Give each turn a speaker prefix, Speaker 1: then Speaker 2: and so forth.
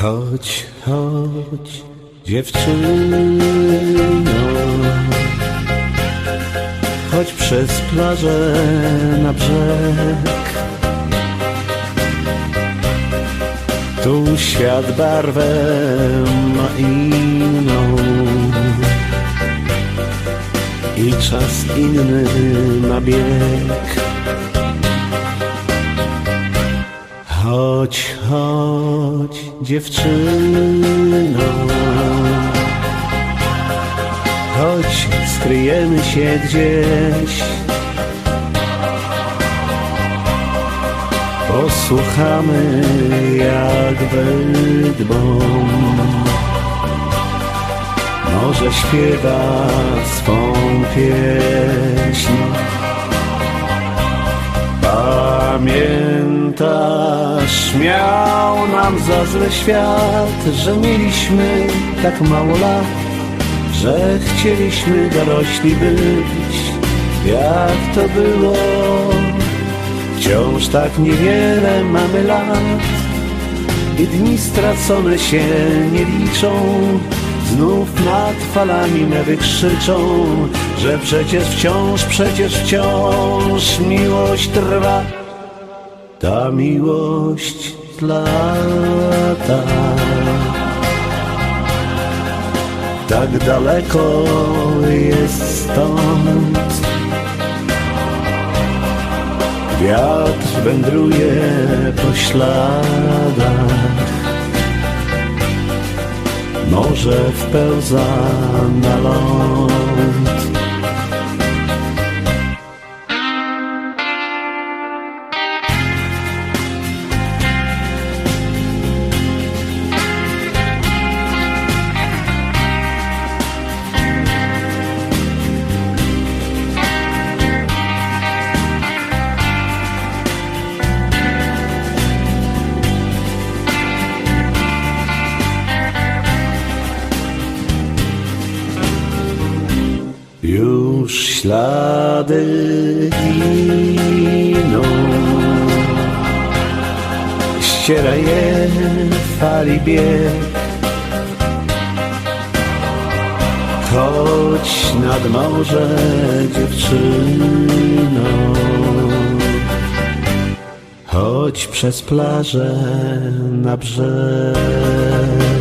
Speaker 1: Chodź, chodź, dziewczyno. Chodź przez plażę na brzeg. Tu świat barwę ma inną I czas inny ma bieg. Chodź, chodź, dziewczyno. Chodź, skryjemy się gdzieś. Posłuchamy jak wydbom Może śpiewa swą pieśń Pamiętasz, miał nam za zły świat, że mieliśmy tak mało lat, że chcieliśmy dorośli być, jak to było. Wciąż tak niewiele mamy lat i dni stracone się nie liczą. Znów nad falami me wykrzyczą, że przecież wciąż, przecież wciąż miłość trwa. Ta miłość lata. Tak daleko jest stąd. Wiatr wędruje po śladach Morze wpełza na ląd ślady giną Ściera je fali bieg. Chodź nad morze dziewczyno. Chodź przez plażę na brzeg